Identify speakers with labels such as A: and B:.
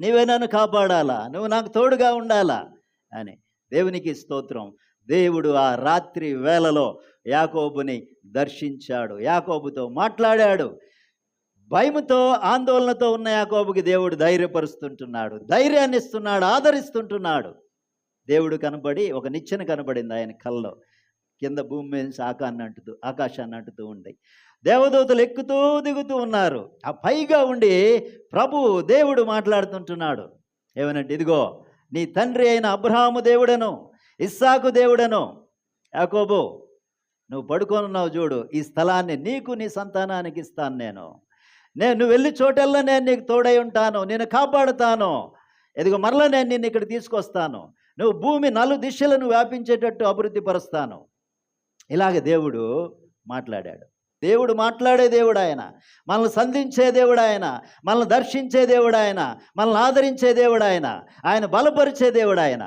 A: నీవే నన్ను కాపాడాలా? నువ్వు నాకు తోడుగా ఉండాలా? అని. దేవునికి స్తోత్రం. దేవుడు ఆ రాత్రి వేళలో యాకోబుని దర్శించాడు. యాకోబుతో మాట్లాడాడు. భయముతో ఆందోళనతో ఉన్న యాకోబుకి దేవుడు ధైర్యపరుస్తుంటున్నాడు. ధైర్యాన్ని ఇస్తున్నాడు ఆదరిస్తుంటున్నాడు. దేవుడు కనబడి ఒక నిచ్చెన కనబడింది ఆయన కల్లో. కింద భూమి మీద నుంచి ఆకాన్ని అంటుతూ ఆకాశాన్ని అంటుతూ ఉంది దేవదూతలు ఎక్కుతూ దిగుతూ ఉన్నారు. ఆ పైగా ఉండి ప్రభు దేవుడు మాట్లాడుతుంటున్నాడు. ఏమనంటే ఇదిగో నీ తండ్రి అయిన అబ్రహాము దేవుడను ఇస్సాకు దేవుడను యాకోబు నువ్వు పడుకొనున్నావు చూడు ఈ స్థలాన్ని నీకు నీ సంతానానికి ఇస్తాను నేను. నేను నువ్వు వెళ్ళి చోటల్లా నేను నీకు తోడై ఉంటాను నేను కాపాడుతాను. ఎదిగో మరలా నేను నిన్ను ఇక్కడ తీసుకొస్తాను. నువ్వు భూమి నలు దిశలను వ్యాపించేటట్టు అభివృద్ధి పరుస్తాను. ఇలాగ దేవుడు మాట్లాడాడు. దేవుడు మాట్లాడే దేవుడు ఆయన మనల్ని సంధించే దేవుడు ఆయన మనల్ని దర్శించే దేవుడు ఆయన మనల్ని ఆదరించే దేవుడు ఆయన ఆయన బలపరిచే దేవుడు ఆయన